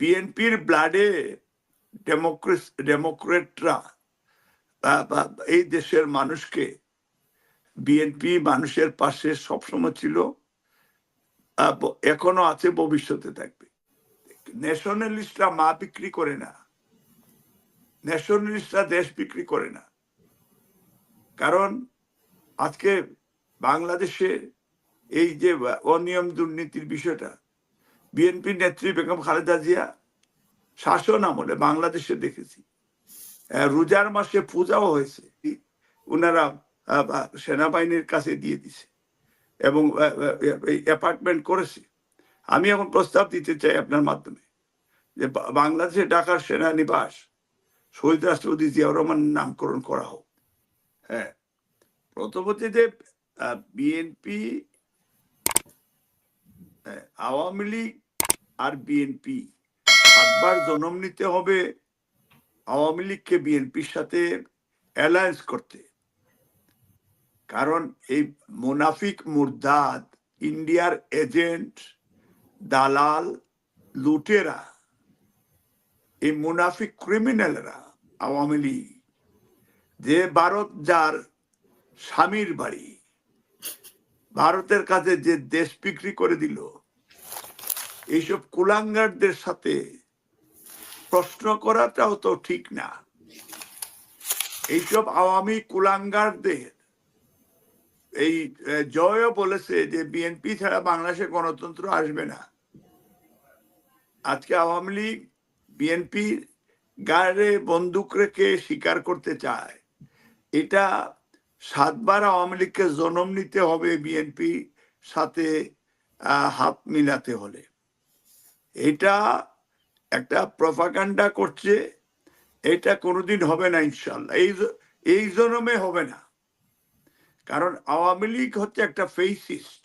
বিএনপির ব্লাডে ডেমোক্রেটরা এই দেশের মানুষকে বিএনপি মানুষের পাশে সবসময় ছিল এখনও আছে, ভবিষ্যতে থাকবে। ন্যাশনালিস্টরা মা বিক্রি করে না ন্যাশনালিস্টরা দেশ বিক্রি করে না। কারণ আজকে বাংলাদেশে এই যে অনিয়ম দুর্নীতির বিষয়টা বিএনপি নেত্রী বেগম খালেদা জিয়া শাসন আমলে বাংলাদেশে দেখেছি। রোজার মাসে পূজাও হয়েছে। ওনারা সেনাবাহিনীর কাছে দিয়ে দিছে এবং অ্যাপার্টমেন্ট করেছে। আমি এখন প্রস্তাব দিতে চাই আপনার মাধ্যমে যে বাংলাদেশে ঢাকার সেনানিবাস শহীদ রাষ্ট্রপতি জিয়াউর রহমানের নামকরণ করা হোক। হ্যাঁ প্রথমত যে বিএনপি আওয়ামী লীগ আর বিএনপি একবার জন্ম নিতে হবে আওয়ামী লীগকে বিএনপির সাথে অ্যালায়েন্স করতে। কারণ এই মুনাফিক মুরদাদ, ইন্ডিয়ার এজেন্ট, দালাল, লুটেরা, এই মুনাফিক ক্রিমিনালরা আওয়ামী লীগ, যে ভারত যার স্বামীর বাড়ি, ভারতের কাছে যে দেশ বিক্রি করে দিল এইসব কুলাঙ্গারদের সাথে প্রশ্ন করাটাও তো ঠিক না। এইসব আওয়ামী কুলাঙ্গারদের, এই জয়ও বলেছে যে বিএনপি ছাড়া বাংলাদেশে গণতন্ত্র আসবে না। আজকে আওয়ামী লীগ বিএনপি গায়ে বন্দুক রেখে স্বীকার করতে চায়। এটা সাতবার আওয়ামী লীগকে জন্ম নিতে হবে বিএনপি সাথে হাত মিলাতে হলে। এটা একটা প্রপাগান্ডা করছে, এটা কোনোদিন হবে না ইনশাল্লাহ এই এই জনমে হবে না। কারণ আওয়ামী লীগ হচ্ছে একটা ফেইসিস্ট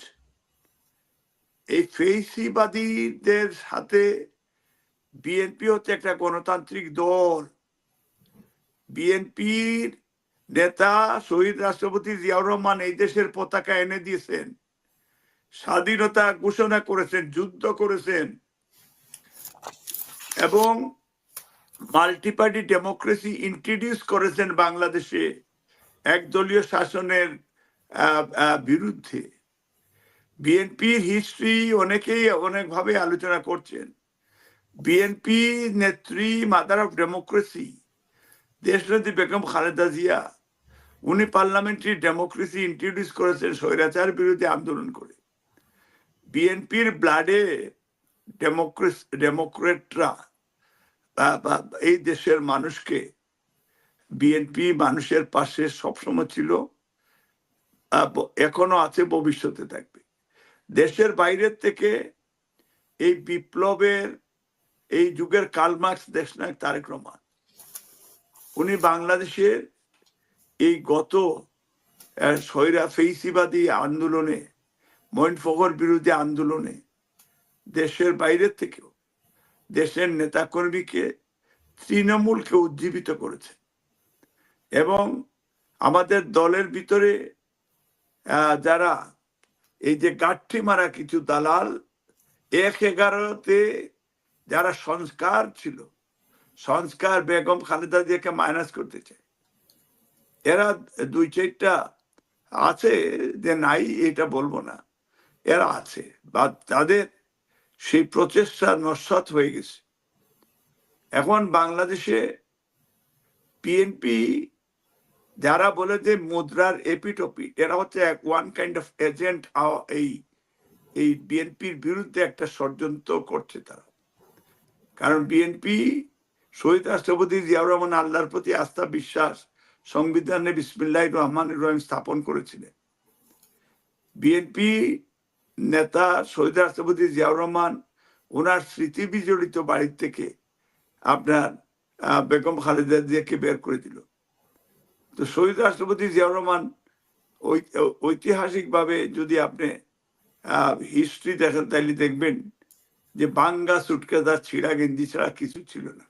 এই ফেইসিবাদীদের সাথে বিএনপি হচ্ছে একটা গণতান্ত্রিক দল। বিএনপির নেতা শহীদ রাষ্ট্রপতি জিয়াউর রহমান এই দেশের পতাকা এনে দিয়েছেন, স্বাধীনতা ঘোষণা করেছেন, যুদ্ধ করেছেন। এবং মাল্টিপার্টি ডেমোক্রেসি ইন্ট্রোডিউস করেছেন বাংলাদেশে একদলীয় শাসনের বিরুদ্ধে। বিএনপির হিস্ট্রি অনেকেই অনেকভাবে আলোচনা করছেন। বিএনপি নেত্রী মাদার অফ ডেমোক্রেসি দেশনেত্রী বেগম খালেদা জিয়া, উনি পার্লামেন্টারি ডেমোক্রেসি ইন্ট্রোডিউস করেছেন স্বৈরাচার বিরুদ্ধে আন্দোলন করে। বিএনপির ব্লাডে ডেমোক্রেটরা এই দেশের মানুষকে বিএনপি মানুষের পাশে সবসময় ছিল এখনও আছে, ভবিষ্যতে থাকবে। দেশের বাইরের থেকে এই বিপ্লবের, এই যুগের কালমার্ক্স দেশনায়ক তারেক রহমান, উনি বাংলাদেশের এই গত স্বৈরা ফেইসিবাদী আন্দোলনে মইন ফখর বিরোধী আন্দোলনে দেশের বাইরের থেকেও দেশের নেতাকর্মীকে তৃণমূলকে উজ্জীবিত করেছে। এবং আমাদের দলের ভিতরে যারা এই যে গাঠি মারা কিছু দালাল, এক এগারোতে যারা সংস্কার ছিল, সংস্কার বেগম খালেদা জিয়াকে মাইনাস করতে চায়, এরা দুই চারটা আছে যে নাই, এটা বলব না, এরা আছে। বা তাদের সেই প্রচেষ্টা নস্বাত হয়ে গেছে। এখন বাংলাদেশে বিএনপি যারা বলে যে মুদ্রার এপিটপি, এরা হচ্ছে এক ওয়ান কাইন্ড অফ এজেন্ট এই এই বিএনপির বিরুদ্ধে একটা ষড়যন্ত্র করছে তারা। কারণ বিএনপি শহীদ রাষ্ট্রপতি জিয়াউর রহমান আল্লাহর প্রতি আস্থা, বিশ্বাস, সংবিধানে বিসমিল্লাহ রহমান রহিম স্থাপন করেছিলেন। বিএনপি নেতা শহীদ রাষ্ট্রপতি জিয়াউর রহমান ওনার স্মৃতি বিজড়িত বাড়ির থেকে আপনার বেগম খালেদা জিয়াকে বের করে দিল। তো শহীদ রাষ্ট্রপতি জিয়াউর রহমান ঐতিহাসিক ভাবে যদি আপনি হিস্ট্রি দেখেন তাইলে দেখবেন যে বাঙ্গা সুটকেদার ছিঁড়া গেঞ্জি ছাড়া কিছু ছিল না।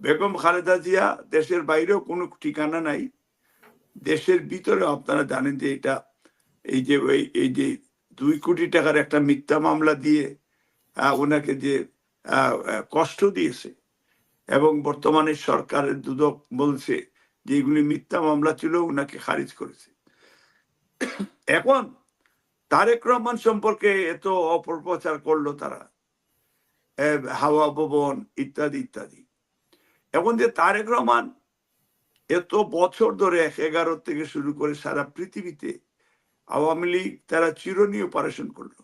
বেগম খালেদা জিয়া দেশের বাইরেও কোনো ঠিকানা নাই। দেশের ভিতরে আপনারা জানেন যে এটা এই যে এই যে দুই কোটি টাকার একটা মিথ্যা মামলা দিয়ে ওনাকে যে কষ্ট দিয়েছে এবং বর্তমানে সরকারের দুদক বলছে যে এগুলি মিথ্যা মামলা ছিল, ওনাকে খারিজ করেছে। এখন তারেক রহমান সম্পর্কে এত অপপ্রচার করল তারা হাওয়া ভবন ইত্যাদি ইত্যাদি। এখন যে তারেক রহমান এত বছর ধরে এক এগারো থেকে শুরু করে সারা পৃথিবীতে আওয়ামী লীগ তারা চিরনীয় অপারেশন করল।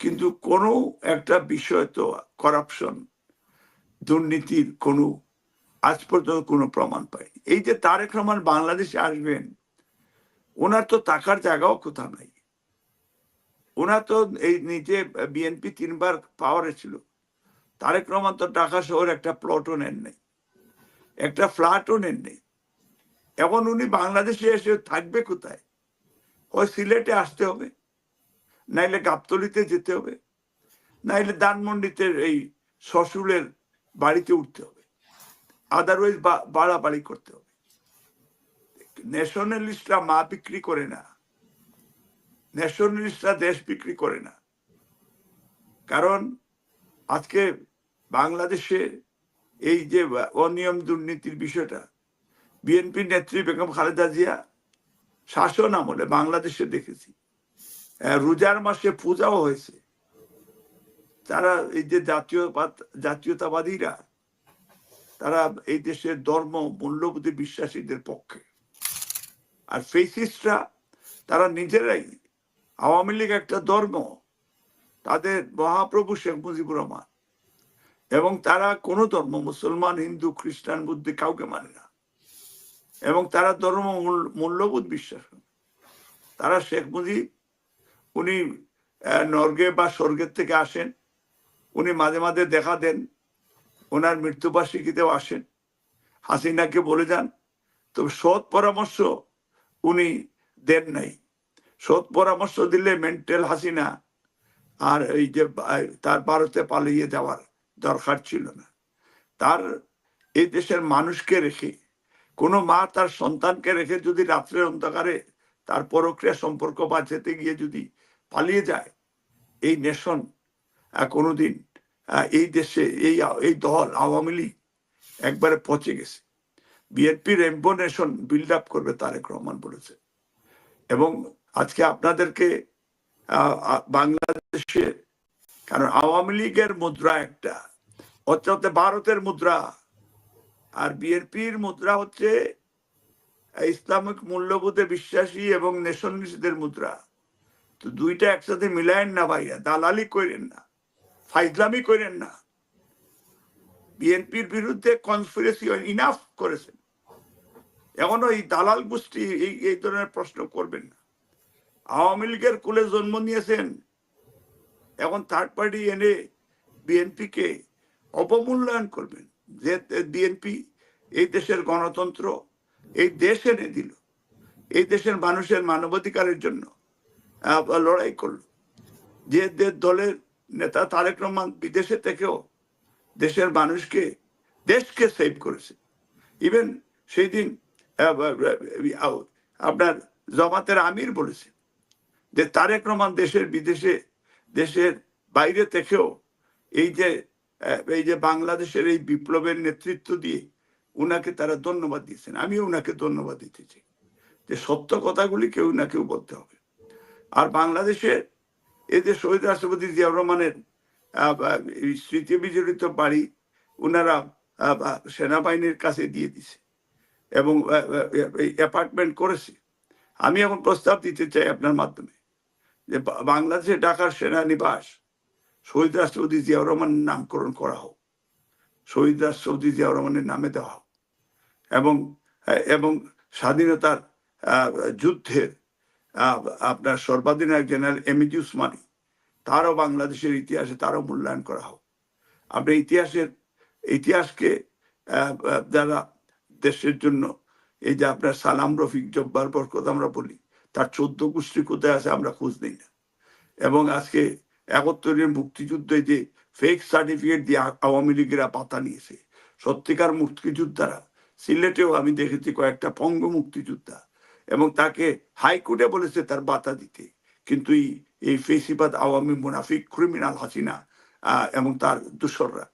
কিন্তু কোনো একটা বিষয় তো করাপশন দুর্নীতির কোনো, আজ পর্যন্ত কোনো প্রমাণ পায়নি। এই যে তারেক রহমান বাংলাদেশে আসবেন, ওনার তো টাকার জায়গাও কোথাও নাই। ওনার তো এই নিজে বিএনপি তিনবার পাওয়ারে ছিল। তারেক রহমান তো ঢাকা শহর একটা প্লটও নেন নাই, একটা ফ্ল্যাটও নেন নেই। এখন উনি বাংলাদেশে এসে থাকবে কোথায়? হয় সিলেটে আসতে হবে। নাইলে গাবতলিতে যেতে হবে। নাইলে ধানমন্ডিতে এই শ্বশুরের বাড়িতে উঠতে হবে। আদারওয়াইজ বাড়াবাড়ি করতে হবে। ন্যাশনালিস্টরা মা বিক্রি করে না। ন্যাশনালিস্টরা দেশ বিক্রি করে না। কারণ আজকে বাংলাদেশে এই যে অনিয়ম দুর্নীতির বিষয়টা, বিএনপি নেত্রী বেগম খালেদা জিয়া শাসন আমলে বাংলাদেশে দেখেছি। রোজার মাসে পূজাও হয়েছে। তারা এই যে জাতীয়বাদ, জাতীয়তাবাদীরা, তারা এই দেশের ধর্ম, মূল্যবোধে বিশ্বাসীদের পক্ষে। আর ফেসিস্টরা তারা নিজেরাই আওয়ামী লীগ একটা ধর্ম, তাদের মহাপ্রভু শেখ মুজিবুর রহমান। এবং তারা কোনো ধর্ম মুসলমান, হিন্দু, খ্রিস্টান, বুদ্ধি কাউকে মানে না। এবং তারা ধর্ম মূল- মূল্যবোধ বিশ্বাস তারা শেখ মুজিব, উনি নর্গে বা স্বর্গের থেকে আসেন, উনি মাঝে মাঝে দেখা দেন, ওনার মৃত্যুবার্ষিকীতেও আসেন, হাসিনাকে বলে যান। তবে সৎ পরামর্শ উনি দেন নাই। সৎ পরামর্শ দিলে মেন্টাল হাসিনা আর এই যে তার ভারতে পালিয়ে যাওয়ার দরকার ছিল না। তার এই দেশের মানুষকে রেখে কোনো মা তার সন্তানকে রেখে যদি রাত্রের অন্ধকারে তার পরক্রিয়া সম্পর্ক বাঁচাতে গিয়ে যদি পালিয়ে যায়, এই নেশন কোনোদিন এই দেশে, এই এই দল, আওয়ামী লীগ একবারে পচে গেছে। BNP rainbow nation build up করবে তারেক রহমান বলেছে। এবং আজকে আপনাদেরকে বাংলাদেশে, কারণ আওয়ামী লীগের মুদ্রা একটা হচ্ছে ভারতের মুদ্রা আর বিএনপির মুদ্রা হচ্ছে ইসলামিক মূল্যবোধে বিশ্বাসী এবং নেশনলিস্টদের মুদ্রা। তো দুইটা একসাথে মিলায়েন না ভাইয়া, দালালি করেন না, ফাইজলামি করেন না। বিএনপির বিরুদ্ধে কনস্পিরেসি ইনাফ করেছেন। এখনও এই দালাল গোষ্ঠী এই এই ধরনের প্রশ্ন করবেন না। আওয়ামী লীগের কুলে জন্ম নিয়েছেন। এখন থার্ড পার্টি এনে বিএনপিকে অবমূল্যায়ন করবেন। যে বিএনপি এই দেশের গণতন্ত্র এই দেশ এনে দিল, এই দেশের মানুষের মানবাধিকারের জন্য লড়াই করল। যে দলের নেতা তারেক রহমান বিদেশে থেকেও দেশের মানুষকে, দেশকে সেভ করেছে। ইভেন সেই দিন আপনার জমাতের আমির বলেছে যে তারেক রহমান দেশের বিদেশে, দেশের বাইরে থেকেও এই যে এই যে বাংলাদেশের এই বিপ্লবের নেতৃত্ব দিয়ে উনাকে তারা ধন্যবাদ দিয়েছেন। আমি উনাকে ধন্যবাদ দিতে চাই যে সত্য কথাগুলি কেউ না কেউ বলতে হবে। আর বাংলাদেশের এই যে শহীদ রাষ্ট্রপতি জিয়াউর রহমানের স্মৃতি বিজড়িত বাড়ি ওনারা সেনাবাহিনীর কাছে দিয়ে দিছে এবং অ্যাপার্টমেন্ট করেছে। আমি এখন প্রস্তাব দিতে চাই আপনার মাধ্যমে যে বাংলাদেশে ঢাকার সেনানিবাস শহীদ রাষ্ট্রপতি জিয়াউর রহমানের নামকরণ করা হোক, শহীদ রাষ্ট্রপতি জিয়াউর রহমানের নামে দেওয়া হোক, এবং এবং স্বাধীনতার যুদ্ধের আপনার সর্বাধিনায়ক জেনারেল এমিজি উসমানী, তারও বাংলাদেশের ইতিহাসে তারও মূল্যায়ন করা হোক। আমরা ইতিহাসের, ইতিহাসকে যারা দেশের জন্য এই যে আপনার সালাম রফিক জব্বার বরকত আমরা বলি, তার চোদ্দ গোষ্ঠী কোথায় আছে আমরা খোঁজ নিই না। এবং আজকে একত্তরের মুক্তিযুদ্ধে যে ফেক সার্টিফিকেট দিয়ে আওয়ামী লীগেরা পাতা নিয়েছে, সত্যিকার মুক্তিযোদ্ধারা, সিলেটেও আমি দেখেছি কয়েকটা পঙ্গ মুক্তিযোদ্ধা এবং তাকে হাইকোর্টে বলেছে তার বাতা দিতে। কিন্তু এই ফেসিবাদ আওয়ামী মুনাফিক ক্রিমিনাল হাসিনা এবং তার দূষররা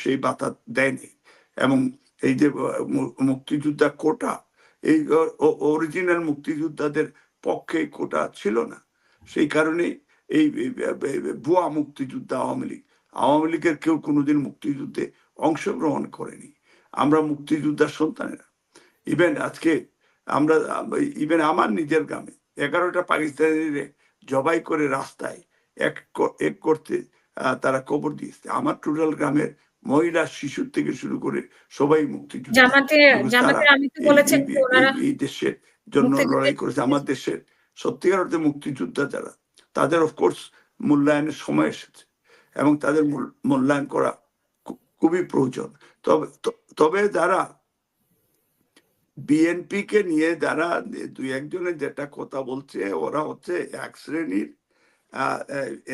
সেই বাতা দেয়নি। এবং এই যে মুক্তিযোদ্ধা কোটা, এই অরিজিনাল মুক্তিযোদ্ধাদের পক্ষে কোটা ছিল না। সেই কারণে এই ভুয়া মুক্তিযোদ্ধা আওয়ামী লীগ। আওয়ামী লীগের কেউ কোনোদিন মুক্তিযুদ্ধে অংশগ্রহণ করেনি। আমরা মুক্তিযোদ্ধার সন্তানেরা। ইভেন আজকে আমরা ইভেন আমার নিজের গ্রামে এগারোটা পাকিস্তানিরে জবাই করে রাস্তায় এক এক করতে তারা কবর দিয়েছে। আমার টোটাল গ্রামের মহিলা শিশুর থেকে শুরু করে সবাই মুক্তিযোদ্ধা এই দেশের জন্য লড়াই করেছে। আমার দেশের সত্যিকার অর্থে মুক্তিযোদ্ধা যারা তাদের অফকোর্স মূল্যায়নের সময় এসেছে এবং তাদের মূল্যায়ন করা খুবই প্রয়োজন। তবে তবে যারা বিএনপি কে নিয়ে যারা দুই একজনের যেটা কথা বলছে, ওরা হচ্ছে এক শ্রেণির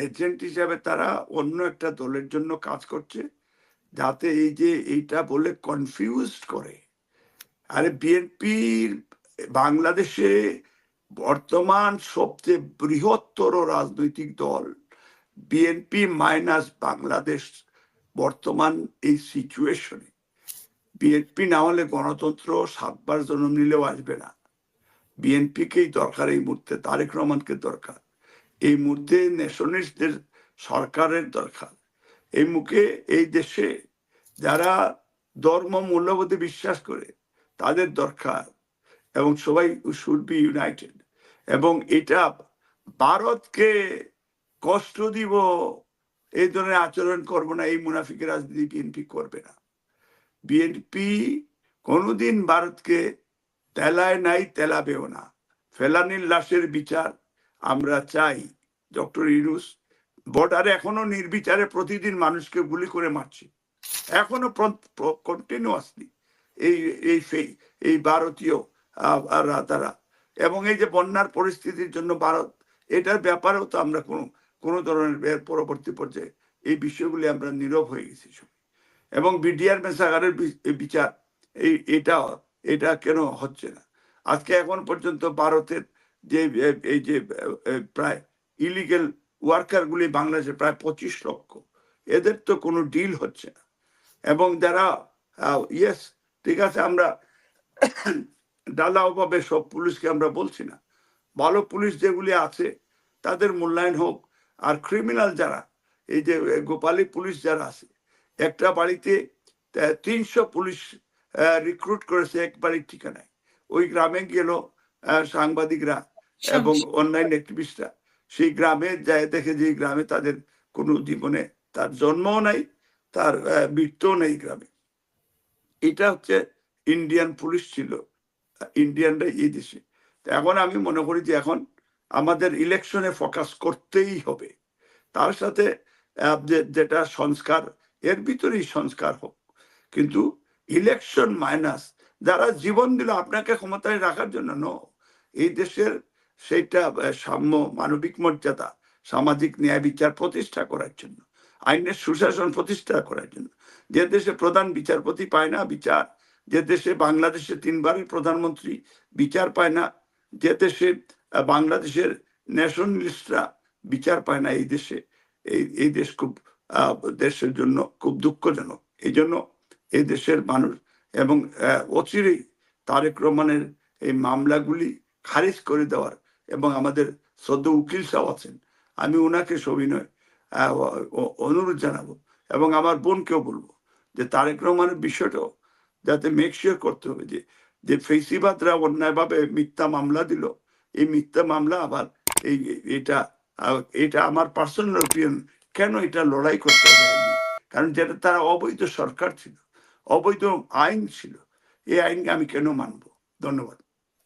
এজেন্ট হিসাবে তারা অন্য একটা দলের জন্য কাজ করছে, যাতে এই যে এইটা বলে কনফিউজ করে। আরে বিএনপির বাংলাদেশে বর্তমান সবচেয়ে বৃহত্তর রাজনৈতিক দল বিএনপি মাইনাস বাংলাদেশ বর্তমান এই সিচুয়েশনে বিএনপি না হলে গণতন্ত্র সাতবার জন্ম নিলেও আসবে না। বিএনপিকেই দরকার এই মুহূর্তে, তারেক রহমানকে দরকার। এই মুহূর্তে ন্যাশনালিস্টদের সরকারের দরকার। এই মুখে এই দেশে যারা ধর্ম মূল্যবোধে বিশ্বাস করে, তাদের দরকার। এবং সবাই শুড বি ইউনাইটেড এবং এটা ভারতকে কষ্ট দিব, এই ধরনের আচরণ করব না, এই মুনাফিকের রাজনীতি বিএনপি করবে না। বিএনপি কোনোদিন ভারতকে তেলায় নাই, তেলাবেও না। ফেলানির লাশের বিচার আমরা চাই। ডক্টর ইউনুস বর্ডারে এখনও নির্বিচারে প্রতিদিন মানুষকে গুলি করে মারছে। এখনও কন্টিনিউয়াসলি এই এই ফে- এই ভারতীয় তারা। এবং এই যে বন্যার পরিস্থিতির জন্য ভারত, এটার ব্যাপারেও তো আমরা কোনো কোনো ধরনের পরবর্তী পর্যায়ে এই বিষয়গুলি আমরা নীরব হয়ে গেছি। এবং বিডিআর মেসাগারের বিচার, এই এটা এটা কেন হচ্ছে না? আজকে এখন পর্যন্ত ভারতের যে এই যে প্রায় ইলিগেল ওয়ার্কার গুলি বাংলাদেশে প্রায় পঁচিশ লক্ষ। এদের তো কোনো ডিল হচ্ছে না। এবং যারা ইয়েস ঠিক আছে, আমরা ডালাওভাবে সব পুলিশকে আমরা বলছি না। ভালো পুলিশ যেগুলি আছে তাদের মূল্যায়ন হোক। আর ক্রিমিনাল যারা এই যে গোপালী পুলিশ যারা আছে একটা বাড়িতে তিনশো পুলিশ রিক্রুট করেছে এক বাড়ির ঠিকানায়। ওই গ্রামে গেল সাংবাদিকরা এবং অনলাইন অ্যাক্টিভিস্টরা সেই গ্রামে যায় দেখে যে গ্রামে তাদের কোনো জীবনে তার জন্মও নাই তার মৃত্যুও নেই গ্রামে। এটা হচ্ছে ইন্ডিয়ান পুলিশ ছিল। ইন্ডিয়ানরা এই দেশে। এখন আমি মনে করি যে এখন আমাদের ইলেকশনে ফোকাস করতেই হবে। তার সাথে যেটা সংস্কার, এর ভিতরেই সংস্কার হোক। কিন্তু ইলেকশন মাইনাস যারা জীবন দিল আপনাকে ক্ষমতায় রাখার জন্য ন এই দেশের সেইটা সাম্য, মানবিক মর্যাদা, সামাজিক ন্যায় বিচার প্রতিষ্ঠা করার জন্য, আইনের সুশাসন প্রতিষ্ঠা করার জন্য। যে দেশে প্রধান বিচারপতি পায় না, বিচার যে দেশে বাংলাদেশে তিনবারের প্রধানমন্ত্রী বিচার পায় না, যে দেশে বাংলাদেশের ন্যাশনালিস্টরা বিচার পায় না এই দেশে, এই এই দেশ খুব দেশের জন্য খুব দুঃখজনক। এই জন্য এই দেশের মানুষ এবং অচিরেই তারেক রহমানের এই মামলাগুলি খারিজ করে দেওয়ার এবং আমাদের সদ্য উকিল সাহেব আছেন, আমি ওনাকে সবিনয় অনুরোধ জানাব এবং আমার বোনকেও বলব যে তারেক রহমানের বিষয়টাও যাতে মেক শিওর করতে হবে যে যে ফেসিবাদরা অন্যায়ভাবে মিথ্যা মামলা দিল। এই মিথ্যা মামলা আবার এই, এটা এটা আমার পার্সোনাল ওপিনিয়ন কেন এটা লড়াই করতে হবে কারণ যেটা তারা অবৈধ সরকার ছিল, অবৈধ আইন ছিল, এই আইনকে আমি কেন মানব? ধন্যবাদ।